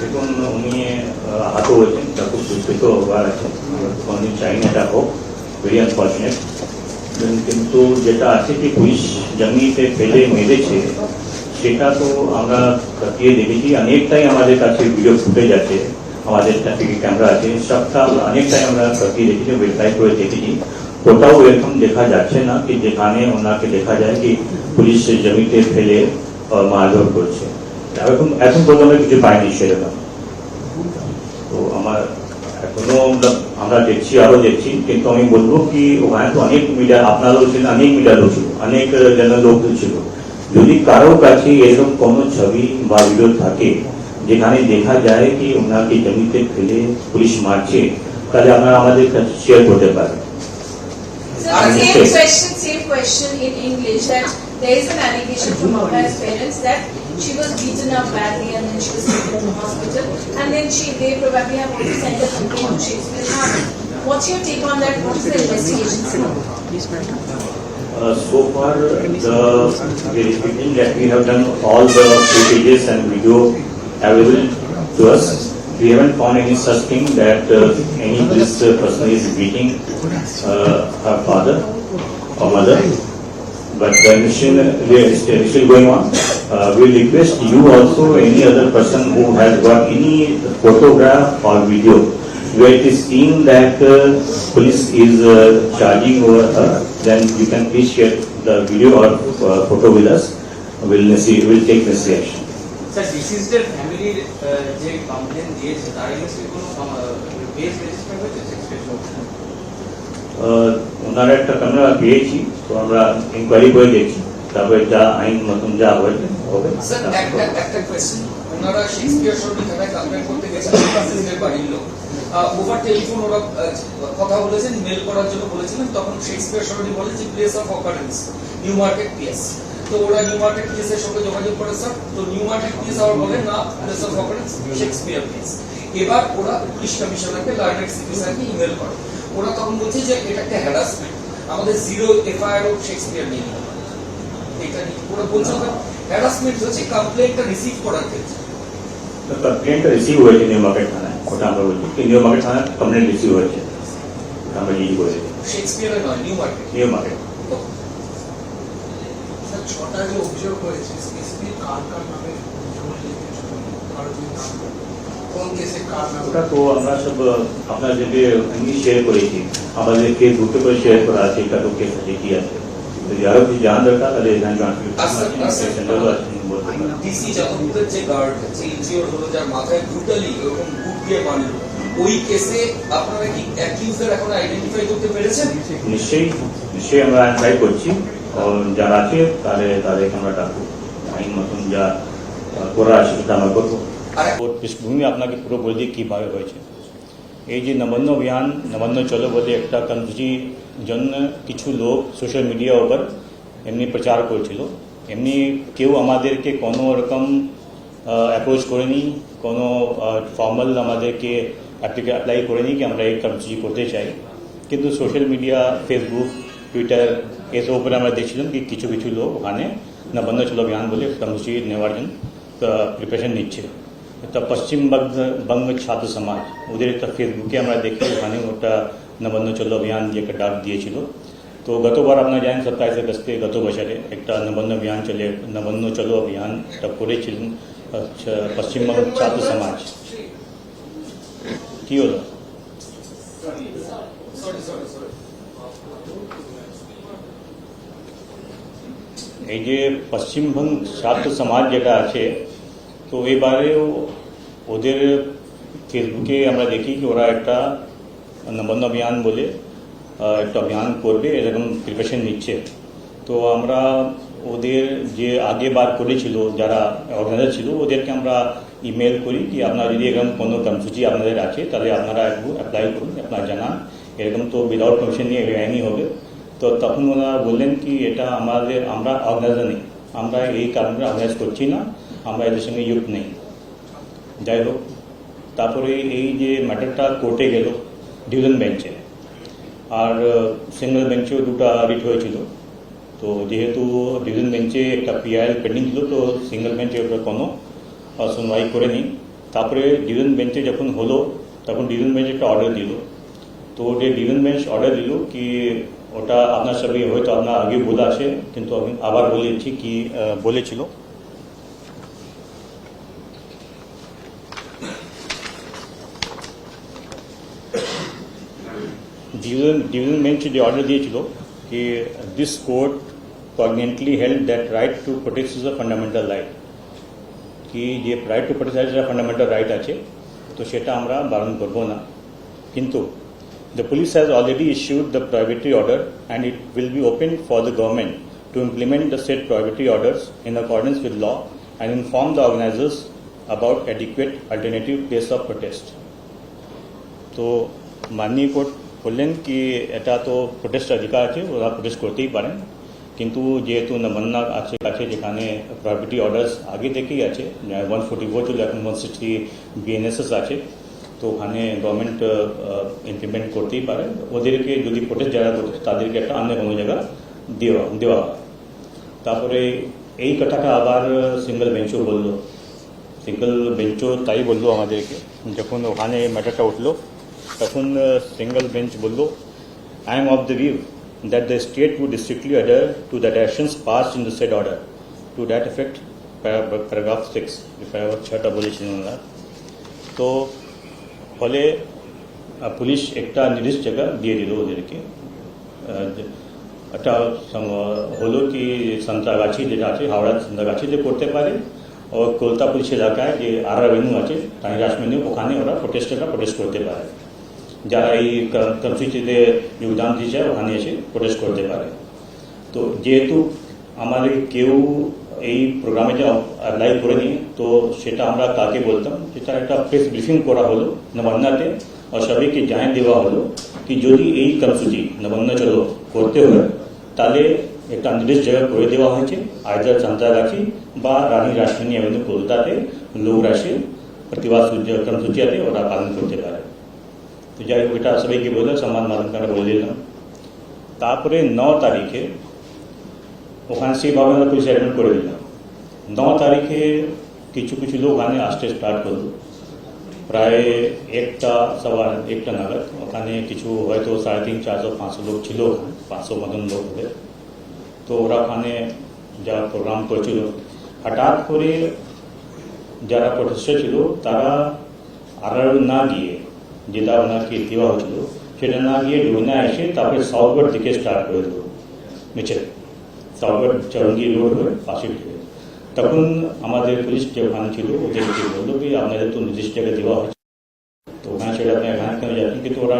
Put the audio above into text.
দেখুন উনি আহত হয়েছেন তা খুব দুঃখিত হবার আছেন আমি চাই না এটা হোক ভেরি আনফর্চুনেট কিন্তু যেটা আছে যে পুলিশ জমিতে ফেলে মেরেছে সেটা তো আমরা খতিয়ে দেখেছি অনেকটাই আমাদের কাছে ভিডিও ফুটেজ আছে আমাদের কাছে ক্যামেরা আছে সবটা অনেকটাই আমরা খতিয়ে দেখেছি ভেরিফাই করে দেখেছি কোথাও এরকম দেখা যাচ্ছে না কি যেখানে ওনাকে দেখা যায় কি পুলিশ জমিতে ফেলে মারধর করছে তাহলে এখন 보면은 কিছু বাই ডিসেরটা তো আমরা আমরা দেখছি আলো দেখছি কিন্তু আমি বলবো কি ওখানে তো অনেক মিডিয়া আপনারা ছিল অনেক মিডিয়া ছিল অনেক জন লোক ছিল যনিক কারো কাছে এমন কোন ছবি বাড়িও থাকে যেখানে দেখা যায় কি উনার কি জমিতে ভিলে পুলিশ মারছে যদি আমরা আমাদের শেয়ার করতে পারি আর এই question same question in English that there is an allegation that She was beaten up badly and then she was taken to hospital. And then she, they probably have also sent a complaint What's your take on that? What's the investigation? Uh, so far, uh, the verification that we have done all the footages and video available to us, we haven't found any such thing that uh, any this uh, person is beating uh, her father or mother. But the mission is still going on. Uh, we request you also, any other person who has got any photograph or video where it is seen that uh, police is uh, charging over her, then you can please share the video or uh, photo with us. We'll see. We'll take this action. Sir, family যে complain দিয়েছে তার এগেন্স্টে ওনারা একটা আমরা পেয়েছি তো আমরা inquiry করে দেখছি তারপরে যা আইন মতন যা হয়েছে হবে ওনারা শেক্সপিয়ার সঙ্গে থানায় কমপ্লেন করতে গেছেন ফ্রান্সিসের বাড়ির লোক ওভার টেলিফোন ওরা কথা বলেছেন মেল করার জন্য বলেছিলেন তখন শেক্সপিয়ার সঙ্গে বলে যে place of occurrence New Market PS তো ওরা নিউ মার্কেট পিসের সঙ্গে যোগাযোগ করে স্যার তো নিউ মার্কেট পিস আবার বলে না নেশনাল কনফারেন্স শেক্সপিয়ার পিস এবার ওরা পুলিশ কমিশনারকে লার্নেড সিপি স্যারকে ইমেল করে ওরা তখন বলছে যে এটা একটা হ্যারাসমেন্ট আমাদের জিরো এফআইআর অফ শেক্সপিয়ার নিয়ে এটা নিয়ে ওরা বলছে হ্যারাসমেন্ট হচ্ছে কমপ্লেনটা রিসিভ করার ক্ষেত্রে কমপ্লেনটা রিসিভ হয়েছে নিউ মার্কেট থানায় ওটা আমরা বলছি নিউ মার্কেট থানায় কমপ্লেন রিসিভ হয়েছে আমরা ইয়ে করেছি শেক্সপিয়ারে নয় নিউ মার্কেট নিউ মার্কেট ছটা যে অভিযোগ হয়েছে স্পেসিফিক কার কার নামে ওটা তো আমরা সব আপনাদেরকে আমি শেয়ার করেছি আমাদেরকে দুটো করে শেয়ার করা আছে এটা তো কেস আছে কি আছে যদি আরো কিছু জানা দরকার তাহলে এখানে আচ্ছা, আচ্ছা। ডিসি জামাতের যে গার্ড যে ইনজিওর হলো যার মাথায় ব্রুটালি এরকম বুট দিয়ে ওই কেসে আপনারা কি অ্যাকিউজার এখন আইডেন্টিফাই করতে পেরেছেন নিশ্চয়ই নিশ্চয়ই আমরা ট্রাই করছি যারা আছে তাহলে তাদেরকে আমরা ডাকবো আইন মতন যা করা আছে সেটা আমরা করবো ওর পৃষ্ঠভূমি আপনাকে পুরো বলে দিই কীভাবে হয়েছে এই যে নবান্ন অভিযান নবান্ন চলো বলে একটা কর্মসূচি জন্য কিছু লোক সোশ্যাল মিডিয়া ওপর এমনি প্রচার করেছিল এমনি কেউ আমাদেরকে কোনো রকম অ্যাপ্রোচ করেনি কোনো ফর্মাল আমাদেরকে অ্যাপ্লাই করেনি কি আমরা এই কর্মসূচি করতে চাই কিন্তু সোশ্যাল মিডিয়া ফেসবুক টুইটার এর উপরে আমরা দেখছিলাম কি কিছু কিছু লোক ওখানে না বন্ধ চলো অভিযান বলে কর্মসূচি নেওয়ার জন্য প্রিপারেশন নিচ্ছে তো পশ্চিম বঙ্গ ছাত্র সমাজ ওদের একটা ফেসবুকে আমরা দেখি ওখানে ওটা নবন্ধ চলো অভিযান যে একটা ডাক দিয়েছিল তো গতবার আপনারা জানেন সাতাইশ আগস্টে গত বছরে একটা নবন্ধ অভিযান চলে নবন্ধ চলো অভিযান এটা করেছিলেন পশ্চিমবঙ্গ ছাত্র সমাজ কি হলো এই যে পশ্চিমবঙ্গ ছাত্র সমাজ জায়গা আছে তো এবারে ও ওদের থেকে আমরা দেখি যে ওরা একটা বন্যা বন্যা বিহান বলে একটা বিহান করবে এরকম प्रिपरेशन নিচ্ছে তো আমরা ওদের যে আগেবার করেছিল যারা অর্গানাইজ ছিল ওদেরকে আমরা ইমেল করি যে আপনারা যদি এরকম কোনো কামসুজি আপনাদের আছে তাহলে আপনারা অ্যাপ্লাই করুন আপনারা জানা এরকম তো উইদাউট কমিশনে আর হয় না ওকে তো তখন ওনারা বললেন কি এটা আমাদের আমরা অগ্রাজা নেই আমরা এই কারণে অভ্যাস করছি না আমরা এদের সঙ্গে যুক্ত নেই যাই হোক তারপরে এই যে ম্যাটারটা কোর্টে গেল ডিভিশন বেঞ্চে আর সিঙ্গল বেঞ্চেও দুটা রিট হয়েছিল তো যেহেতু ডিভিশন বেঞ্চে একটা পিআইএল পেন্ডিং ছিল তো সিঙ্গল বেঞ্চে ওটা কোনো শুনবাই করেনি তারপরে ডিভিশন বেঞ্চে যখন হলো তখন ডিভিশন বেঞ্চ একটা অর্ডার দিল তো যে ডিভিশন বেঞ্চ অর্ডার দিল কি ওটা আপনার সবাই হয়তো আপনার আগে বলে আসে কিন্তু আমি আবার বলেছি কি বলেছিল ডিভিশন ডিভিশন বেঞ্চ যে অর্ডার দিয়েছিল কি this court cogently held that right to protect is fundamental right কি যে right to protect fundamental right আছে তো সেটা আমরা বারণ করবো না কিন্তু The police has already issued the priority order and it will be open for the government to implement the said priority orders in accordance with law and inform the organizers about adequate alternative place of protest. तो माननीय court বললেন কি এটা তো protest অধিকার আছে ওরা protest করতেই পারেন কিন্তু যেহেতু নমন্না আছে কাছে যেখানে প্রপার্টি অর্ডার্স আগে থেকেই আছে ওয়ান ফোর্টি ফোর ছিল এখন ওয়ান সিক্সটি বিএনএসএস আছে তোখানে गवर्नमेंट ইমপ্লিমেন্ট করতে পারে ওদেরকে যদি ফুটে যারা তাদেরকে একটা অন্য কোনো জায়গা দিও দিও তারপরে এই কথাটা আবার সিঙ্গেল ভেনচার বললো সিঙ্গেল ভেনচার তাই বললো আমাদের যখন ওখানে এই ম্যাটারটা উঠলো তখন সিঙ্গেল uh, বنش বললো I am of the view that the state will strictly adhere to the directions passed in the said order to that effect paragraph 6 para 6 ডাবলিশন তো ফলে পুলিশ একটা নির্দেশ জায়গা দিয়ে দিল ওদেরকে একটা হলো কি সান্তাগাছি যেটা আছে হাওড়া সান্তাগাছিতে করতে পারে ও কলতা পুলিশ এলাকায় যে আরা ভেনু আছে টানি রাসমেনু ওখানে ওরা প্রোটেস্টাররা প্রোটেস্ট করতে পারে যারা এই কর্মসূচিতে যোগদান দিয়েছে ওখানে এসে প্রোটেস্ট করতে পারে তো যেহেতু हमारे केऊ ए प्रोग्राम जो लाइव करेनी तो সেটা আমরা কাকে বলতাম সেটা একটা ফেজ ব্লিফিং করা হলো নবনতে सभी के जान देवा হলো কি যদি এই কর্মসূচী নবনচল করতে হয় তালে एक कांदलीस जगह কই দেওয়া হইছে আয়জা जनता राखी बा रानी राष्ट्रीय ambito করতে দে নৌরাশে প্রতিভা সূর্য কর্মসূচী അതി어나 পালন করতে পারে तो जाय बेटा सभी के बोल सम्मानन करा লইলা তারপরে 9 तारीखे ওখানে সেই আমরা পুলিশ অ্যাডমিট করে দিলাম ন তারিখে কিছু কিছু লোক আনে আসতে স্টার্ট করলো প্রায় একটা সবার একটা নাগাদ ওখানে কিছু হয়তো সাড়ে তিন চারশো পাঁচশো লোক ছিল ওখানে পাঁচশো মতন লোক হলে তো ওরা ওখানে যা প্রোগ্রাম করছিল হঠাৎ করে যারা প্রতিষ্ঠা ছিল তারা আড়াল না গিয়ে যেটা ওনাকে দেওয়া হয়েছিল সেটা না গিয়ে ডুবিনা এসে তারপরে সাউথ দিকে স্টার্ট করে দিল মিছিল দবল চাঙ্গি রোড কাছে তখন আমাদের পুলিশে ফোন ছিল ওদিকে বন্ধু ਵੀ আপনাদের তো নির্দেশ দেওয়া আছে তো না সেটা আপনারা পাঠ করে যাতেন কি তো